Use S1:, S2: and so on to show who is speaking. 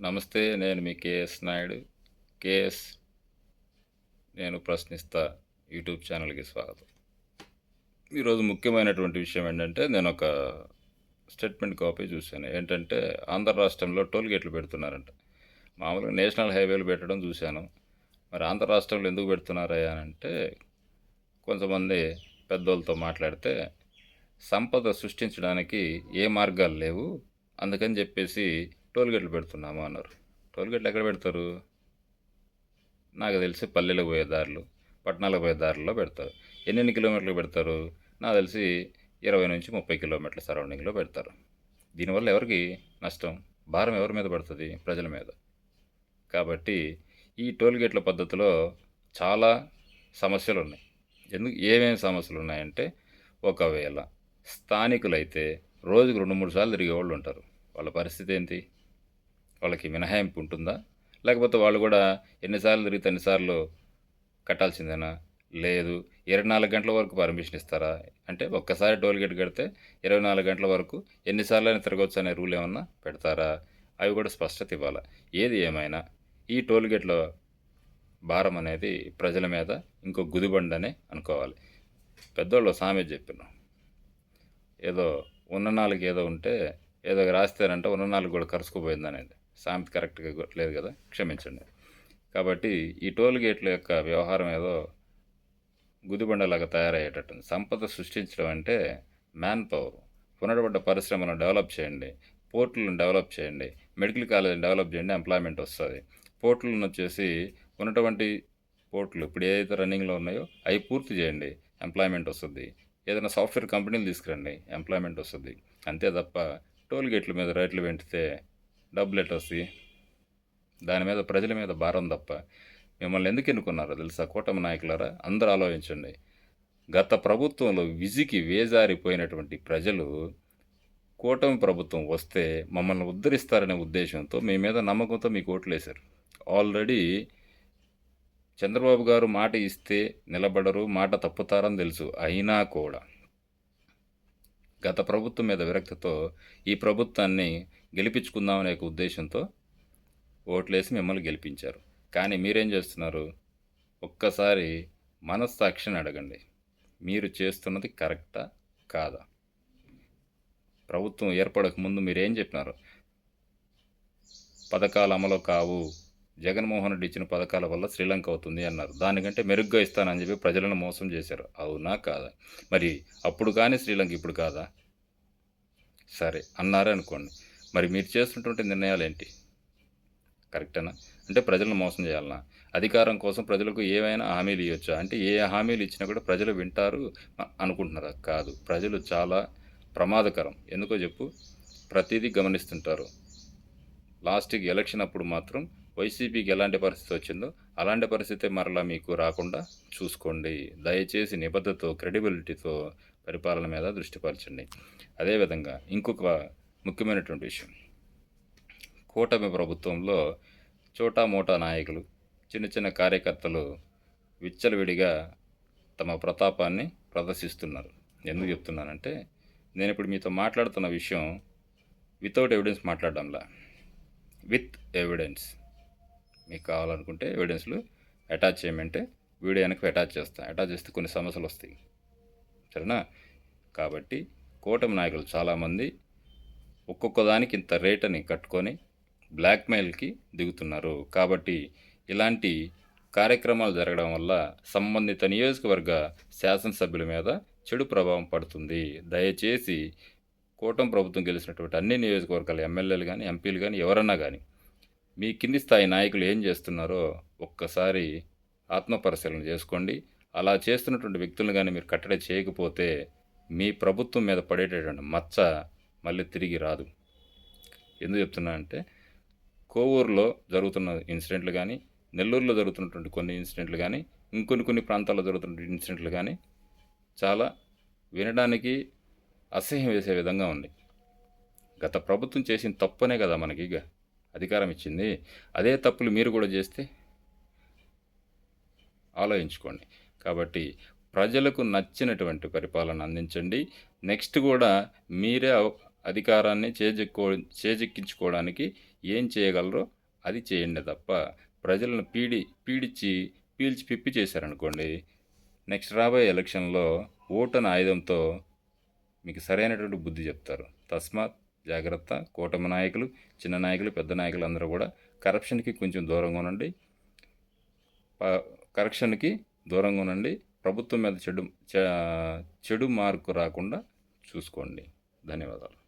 S1: నమస్తే నేను మీ KS Naidu. KS నేను ప్రశ్నిస్తా యూట్యూబ్ ఛానల్కి స్వాగతం. ఈరోజు ముఖ్యమైనటువంటి విషయం ఏంటంటే నేను ఒక స్టేట్మెంట్ కాపీ చూశాను. ఏంటంటే ఆంధ్ర రాష్ట్రంలో టోల్ గేట్లు పెడుతున్నారంట. మామూలుగా నేషనల్ హైవేలు పెట్టడం చూశాను. మరి ఆంధ్ర రాష్ట్రంలో ఎందుకు పెడుతున్నారయ్యా అంటే కొంతమంది పెద్దోళ్ళతో మాట్లాడితే సంపద సృష్టించడానికి ఏ మార్గాలు లేవు అందుకని చెప్పేసి టోల్ గేట్లు పెడుతున్నాము అన్నారు. టోల్ గేట్లు ఎక్కడ పెడతారు? నాకు తెలిసి పల్లెలకు పోయే దారులు పట్టణాలకు పోయే దారుల్లో పెడతారు. ఎన్నెన్ని కిలోమీటర్లు పెడతారు? నాకు తెలిసి ఇరవై నుంచి ముప్పై కిలోమీటర్ల సరౌండింగ్లో పెడతారు. దీనివల్ల ఎవరికి నష్టం? భారం ఎవరి మీద పడుతుంది? ప్రజల మీద. కాబట్టి ఈ టోల్ గేట్ల పద్ధతిలో చాలా సమస్యలు ఉన్నాయి ఎందుకు ఏమేమి సమస్యలు ఉన్నాయంటే ఒకవేళ స్థానికులైతే రోజుకు రెండు మూడు సార్లు తిరిగే వాళ్ళు ఉంటారు. వాళ్ళ పరిస్థితి ఏంటి? వాళ్ళకి మినహాయింపు ఉంటుందా? లేకపోతే వాళ్ళు కూడా ఎన్నిసార్లు తిరిగితే ఎన్నిసార్లు కట్టాల్సిందేనా? లేదు. ఇరవై నాలుగు గంటల వరకు పర్మిషన్ ఇస్తారా? అంటే ఒక్కసారి టోల్ గేట్ కడితే ఇరవై నాలుగు గంటల వరకు ఎన్నిసార్లు అయినా తిరగవచ్చు అనే రూల్ ఏమన్నా పెడతారా? అవి కూడా స్పష్టత ఇవ్వాలి. ఏది ఏమైనా? ఈ టోల్ గేట్లో భారం అనేది ప్రజల మీద ఇంకో గుదిబండనే అనుకోవాలి. పెద్దోళ్ళు సామె చెప్పాను ఏదో ఉన్న నాలుగు ఏదో ఉంటే ఏదో రాస్తారంటే ఉన్న నాలుగు కూడా కరుచుకుపోయింది అనేది సామెత కరెక్ట్గా లేదు కదా క్షమించండి. కాబట్టి ఈ టోల్ గేట్ల యొక్క వ్యవహారం ఏదో గుదిబండలాగా తయారయ్యేటట్టుంది. సంపద సృష్టించడం అంటే మ్యాన్ పవర్. పునరుబడ్డ పరిశ్రమను డెవలప్ చేయండి. పోర్టులను డెవలప్ చేయండి. మెడికల్ కాలేజీని డెవలప్ చేయండి ఎంప్లాయ్మెంట్ వస్తుంది. పోర్టులను వచ్చేసి ఉన్నటువంటి పోర్టులు ఇప్పుడు ఏదైతే రన్నింగ్లో ఉన్నాయో అవి పూర్తి చేయండి. ఎంప్లాయ్మెంట్ వస్తుంది. ఏదైనా సాఫ్ట్వేర్ కంపెనీలు తీసుకురండి. ఎంప్లాయ్మెంట్ వస్తుంది. అంతే తప్ప టోల్ గేట్ల మీద రేట్లు పెంచితే డబ్బులు ఎట్ట వస్తాయి దాని మీద ప్రజల మీద భారం తప్ప మిమ్మల్ని ఎందుకు ఎన్నుకున్నారో తెలుసా? కూటమి నాయకులారా అందరూ ఆలోచించండి. గత ప్రభుత్వంలో విజికి వేజారిపోయినటువంటి ప్రజలు కూటమి ప్రభుత్వం వస్తే మమ్మల్ని ఉద్ధరిస్తారనే ఉద్దేశంతో మీ మీద నమ్మకంతో మీకు ఓట్లేశారు. ఆల్రెడీ చంద్రబాబు గారు మాట ఇస్తే నిలబడరు మాట తప్పుతారని తెలుసు. అయినా కూడా గత ప్రభుత్వం మీద విరక్తితో ఈ ప్రభుత్వాన్ని గెలిపించుకుందామనే ఒక ఉద్దేశంతో ఓట్లేసి మిమ్మల్ని గెలిపించారు. కానీ మీరేం చేస్తున్నారు? ఒక్కసారి మనస్సాక్షిని అడగండి. మీరు చేస్తున్నది కరెక్టా కాదా? ప్రభుత్వం ఏర్పడక ముందు మీరేం చెప్పినారు? పథకాలు అమలు కావు. జగన్మోహన్ రెడ్డి ఇచ్చిన పథకాల వల్ల శ్రీలంక అవుతుంది అన్నారు. దానికంటే మెరుగ్గా ఇస్తానని చెప్పి ప్రజలను మోసం చేశారు. అవునా కాదా? మరి అప్పుడు కానీ శ్రీలంక ఇప్పుడు కాదా? సరే అన్నారే అనుకోండి. మరి మీరు చేస్తున్నటువంటి నిర్ణయాలు ఏంటి కరెక్టేనా? అంటే ప్రజలను మోసం చేయాలనా? అధికారం కోసం ప్రజలకు ఏవైనా హామీలు ఇవ్వచ్చా అంటే ఏ హామీలు ఇచ్చినా కూడా ప్రజలు వింటారు అనుకుంటున్నారా? కాదు. ప్రజలు చాలా ప్రమాదకరం. ఎందుకో చెప్పు? ప్రతిదీ గమనిస్తుంటారు. లాస్ట్కి ఎలక్షన్ అప్పుడు మాత్రం వైసీపీకి ఎలాంటి పరిస్థితి వచ్చిందో అలాంటి పరిస్థితి మరలా మీకు రాకుండా చూసుకోండి. దయచేసి నిబద్ధతో క్రెడిబిలిటీతో పరిపాలన మీద దృష్టిపరచండి అదేవిధంగా ఇంకొక ముఖ్యమైనటువంటి విషయం. కూటమి ప్రభుత్వంలో చోటా మోటా నాయకులు చిన్న చిన్న కార్యకర్తలు విచ్చలవిడిగా తమ ప్రతాపాన్ని ప్రదర్శిస్తున్నారు. ఎందుకు చెప్తున్నానంటే నేను ఇప్పుడు మీతో మాట్లాడుతున్న విషయం వితౌట్ ఎవిడెన్స్ మాట్లాడడంలా. విత్ ఎవిడెన్స్ మీకు కావాలనుకుంటే ఎవిడెన్స్లు అటాచ్ చేయమంటే వీడియో వెనక్కి అటాచ్ చేస్తాను అటాచ్ చేస్తే కొన్ని సమస్యలు వస్తాయి. సరేనా? కాబట్టి కూటమి నాయకులు చాలామంది ఒక్కొక్క దానికి ఇంత రేట్ అని కట్టుకొని బ్లాక్మెయిల్కి దిగుతున్నారు. కాబట్టి ఇలాంటి కార్యక్రమాలు జరగడం వల్ల సంబంధిత నియోజకవర్గ శాసనసభ్యుల మీద చెడు ప్రభావం పడుతుంది. దయచేసి కూటమి ప్రభుత్వం గెలిచినటువంటి అన్ని నియోజకవర్గాల ఎమ్మెల్యేలు కానీ ఎంపీలు కానీ ఎవరన్నా కానీ మీ కింది స్థాయి నాయకులు ఏం చేస్తున్నారో ఒక్కసారి ఆత్మపరిశీలన చేసుకోండి. అలా చేస్తున్నటువంటి వ్యక్తులను కానీ మీరు కట్టడి చేయకపోతే మీ ప్రభుత్వం మీద పడేటటువంటి మచ్చ మళ్ళీ తిరిగి రాదు. ఎందుకు చెప్తున్నా అంటే కోవూరులో జరుగుతున్న ఇన్సిడెంట్లు కానీ నెల్లూరులో జరుగుతున్నటువంటి కొన్ని ఇన్సిడెంట్లు కానీ ఇంకొన్ని కొన్ని ప్రాంతాల్లో జరుగుతున్నటువంటి ఇన్సిడెంట్లు కానీ చాలా వినడానికి అసహ్యం వేసే విధంగా ఉంది. గత ప్రభుత్వం చేసిన తప్పునే కదా మనకి ఇక అధికారం ఇచ్చింది. అదే తప్పులు మీరు కూడా చేస్తే ఆలోచించుకోండి. కాబట్టి ప్రజలకు నచ్చినటువంటి పరిపాలన అందించండి. నెక్స్ట్ కూడా మీరే అధికారాన్ని చేజెక్కో చేజెక్కించుకోవడానికి ఏం చేయగలరో అది చేయండి తప్ప ప్రజలను పీడి పీడించి పీల్చి పిప్పి చేశారనుకోండి నెక్స్ట్ రాబోయే ఎలక్షన్లో ఓటని ఆయుధంతో మీకు సరైనటువంటి బుద్ధి చెప్తారు. తస్మాత్ జాగ్రత్త కూటమి నాయకులు చిన్న నాయకులు పెద్ద నాయకులు అందరూ కూడా కరప్షన్కి కొంచెం దూరంగా ఉండండి. కరప్షన్కి దూరంగా ఉండండి. ప్రభుత్వం మీద చెడు చె- చెడు మార్కు రాకుండా చూసుకోండి. ధన్యవాదాలు.